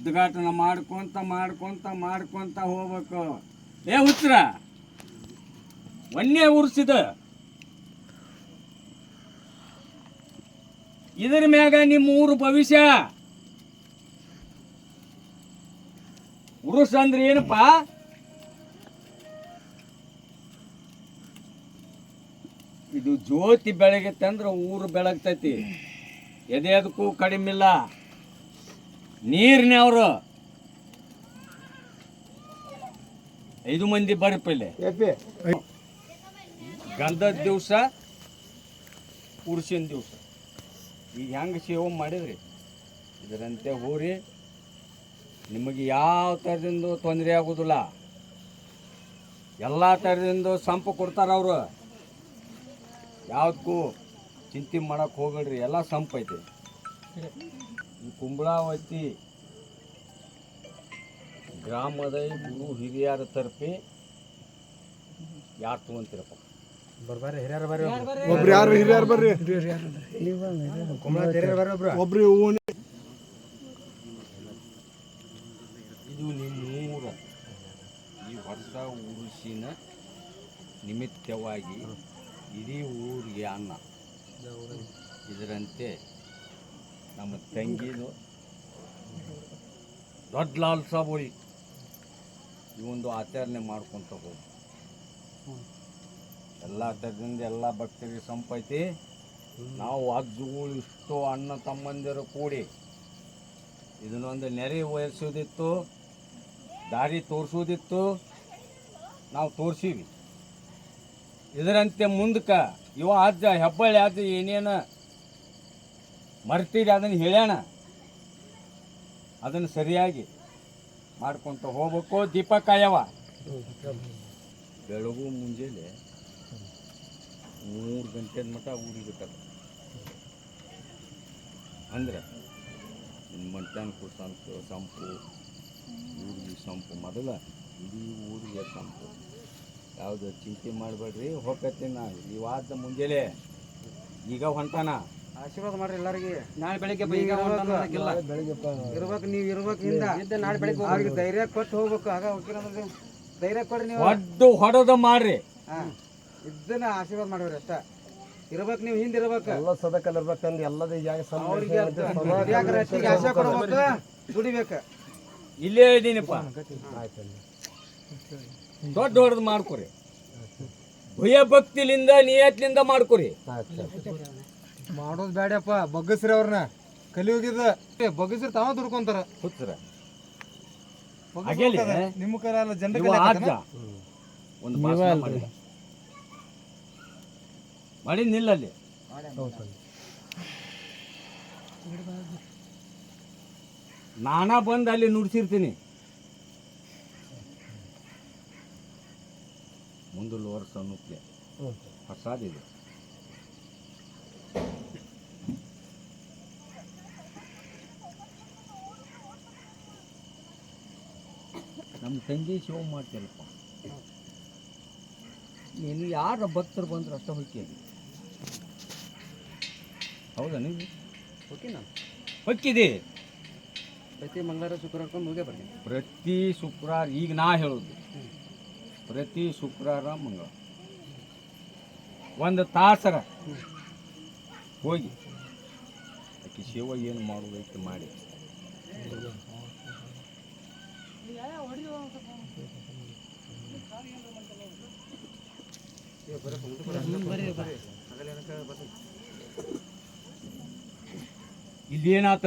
ಉದ್ಘಾಟನೆ ಮಾಡ್ಕೊಂತ ಮಾಡ್ಕೊಂತ ಮಾಡ್ಕೊಂತ ಹೋಗ್ಬೇಕು. ಏ, ಉತ್ತರ. ಒನ್ನೇ ಉರ್ಸಿದ. ಇದ್ರ ಮ್ಯಾಗ ನಿಮ್ಮ ಊರು ಭವಿಷ್ಯ? ಉರುಸ್ ಅಂದ್ರೆ ಏನಪ್ಪ? ಇದು ಜ್ಯೋತಿ ಬೆಳಗತ್ತೆ ಅಂದ್ರೆ ಊರು ಬೆಳಗ್ತೈತಿ. ಎದೆದಕ್ಕೂ ಕಡಿಮಿಲ್ಲ. ನೀರಿನವ್ರು ಐದು ಮಂದಿ ಬರ್ಪ ಇಲ್ಲಿ ಗಂಧದ ದಿವಸ ಉರ್ಸಿನ ದಿವಸ. ಈಗ ಹೆಂಗೆ ಸೇವೆ ಮಾಡಿದ್ರಿ? ಇದರಂತೆ ಹೋರಿ ನಿಮಗೆ ಯಾವ ಥರದಿಂದ ತೊಂದರೆ ಆಗೋದಿಲ್ಲ. ಎಲ್ಲ ಥರದಿಂದ ಸಂಪ ಕೊಡ್ತಾರ ಅವರು. ಯಾವುದಕ್ಕೂ ಚಿಂತೆ ಮಾಡಕ್ಕೆ ಹೋಗಬೇಡ್ರಿ ಎಲ್ಲ ಸಂಪ ಐತಿ. ಈ ಕುಂಬಳಾವತಿ ಗ್ರಾಮದ ಗುರು ಹಿರಿಯರ ತರಪಿ ಯಾರು ತೊಗೊಂತೀರಪ್ಪ? ಒಬ್ರು. ಯಾರು ಹಿರಿಯರು ಬರ್ರಿ? ಒಬ್ರು. ಇದು ನಿಮ್ಮೂರ ಈ ಹೊಸ ಉರುಸಿನ ನಿಮಿತ್ತವಾಗಿ ಇಡೀ ಊರಿಗೆ ಅನ್ನ. ಇದರಂತೆ ನಮ್ಮ ತಂಗಿದು. ದೊಡ್ಡ ಲಾಲ್ ಸಾಬೋಳಿ ಈ ಒಂದು ಆಚರಣೆ ಮಾಡ್ಕೊತ ಹೋಗಿ ಎಲ್ಲ ಥರದಿಂದ ಎಲ್ಲ ಭಕ್ತರಿಗೆ ಸಂಪೈತಿ. ನಾವು ಅಜ್ಜುಗಳು ಇಷ್ಟು ಅಣ್ಣ ತಮ್ಮಂದಿರು ಕೂಡಿ ಇದನ್ನೊಂದು ನೆರೆ ವಹಿಸೋದಿತ್ತು ದಾರಿ ತೋರಿಸೋದಿತ್ತು ನಾವು ತೋರಿಸೀವಿ. ಇದರಂತೆ ಮುಂದಕ್ಕೆ ಇವ ಅಜ್ಜ ಹೆಬ್ಬಳ್ಳಿ ಅಜ್ಜ ಏನೇನು ಮರ್ತೀರಿ, ಅದನ್ನು ಹೇಳ್ಯಾಣ. ಅದನ್ನು ಸರಿಯಾಗಿ ಮಾಡ್ಕೊತ ಹೋಗ್ಬೇಕು. ದೀಪ ಕಾಯವ ಬೆಳಗು ಮುಂಜಾನೆ ಮೂರು ಗಂಟೆ ಮಟ್ಟ ಊರಿ ಬೇಕಲ್ಲ ಅಂದ್ರೆ ಮಂಟ್ಯಾನ ಸಂಪು ಸಂಪು, ಊರಿಗೆ ಸಂಪು. ಮೊದಲ ಇಡೀ ಊರಿಗೆ ಸಂಪು. ಯಾವುದು ಚಿಂತೆ ಮಾಡಬೇಡ್ರಿ ಹೋಗತ್ತೀನಿ ನಾ ಇವಾದ ಮುಂಜಾನೆ ಈಗ ಹೊಂಟಾನ. ಆಶೀರ್ವಾದ ಮಾಡ್ರಿ ಎಲ್ಲರಿಗೆ. ನಾಳೆ ಬೆಳಿಗ್ಗೆ ಈಗ ಇರ್ಬೇಕು. ನೀವು ಇರ್ಬೇಕು ಹಿಂದ ನಾಳೆ ಬೆಳಿಗ್ಗೆ ಅವ್ರಿಗೆ ಧೈರ್ಯ ಕೊಟ್ಟು ಹೋಗ್ಬೇಕು. ಆಗ ಹೋಗಿರಂದ್ರೆ ಅಂದ್ರೆ ಧೈರ್ಯ ಕೊಡ್ರಿ ನೀವು. ಒಡ್ಡು ಹೊಡೆದು ಮಾಡ್ರಿ. ಹಾ ಇದನ್ನ ಆಶೀರ್ವಾದ ಮಾಡ್ರಿ ಅಷ್ಟ. ಇರ್ಬೇಕು ನೀವು ಹಿಂದೆ ಇರ್ಬೇಕು. ಎಲ್ಲ ಸದಕಲ್ ಇರ್ಬೇಕಂದ್ರೆ ಎಲ್ಲದ ಜಾಗ ಅವ್ರಿಗೆ ಆಶಾ ಕೊಡ್ಬೇಕು? ದುಡಿಬೇಕು. ಇಲ್ಲೇ ಇದ್ದೀನಿಪ್ಪ ದೊಡ್ಡ ಹೊಡೆದು ಮಾಡ್ಕೊರಿ. ಭಯ ಭಕ್ತಿಲಿಂದ ನಿಯತ್ಲಿಂದ ಮಾಡ್ಕೊರಿ. ಮಾಡೋದು ಬೇಡಪ್ಪ ಬಗ್ಗಸ್ರಿ ಅವ್ರನ್ನ ಕಲಿಯೋಗಿದ ಬಗ್ಗಸ್ರಿ ತಾವ ದುಡ್ಕೊಂತಾರ. ಹುಚ್ಚರ ನಿಮ್ಮ ಕರ ಅಲ್ಲ ಜನರ ಇವ ಅಜ್ಜ ಒಂದು ಭಾಷಣ ಮಾಡಿದ ಮಾಡಿ. ನಿಲ್ಲಲ್ಲಿ ನಾನಾ ಬಂದ ಅಲ್ಲಿ ನುಡ್ಸಿರ್ತೀನಿ. ಮುಂದಲ ವರ್ಷ ಹೊಸಾದಿದೆ ನಮ್ಮ ತಂಗಿ ಶಿವ ಮಾಡ್ತೀರಪ್ಪ. ನೀನು ಯಾರ ಭಕ್ತರು ಬಂದ್ರೆ ಅಷ್ಟೇ ಹೊಕ್ಕೇರಿ ಹೌದಾ ನೀವು? ಓಕೆ ನಾನು. ಹೊಕ್ಕಿದೆ ಪ್ರತಿ ಮಂಗಳವಾರ ಶುಕ್ರವಾರ ಹೋಗೇ ಬರ್ತೀನಿ. ಪ್ರತಿ ಶುಕ್ರವಾರ ಈಗ ನಾ ಹೇಳೋದು. ಪ್ರತಿ ಶುಕ್ರವಾರ ಮಂಗಳ ಒಂದು ತಾಸರ ಹೋಗಿ. ಆಕೆ ಶಿವ ಏನು ಮಾಡೋದೈತೆ ಮಾಡಿ. ಇಲ್ಲಿ ಏನಾತ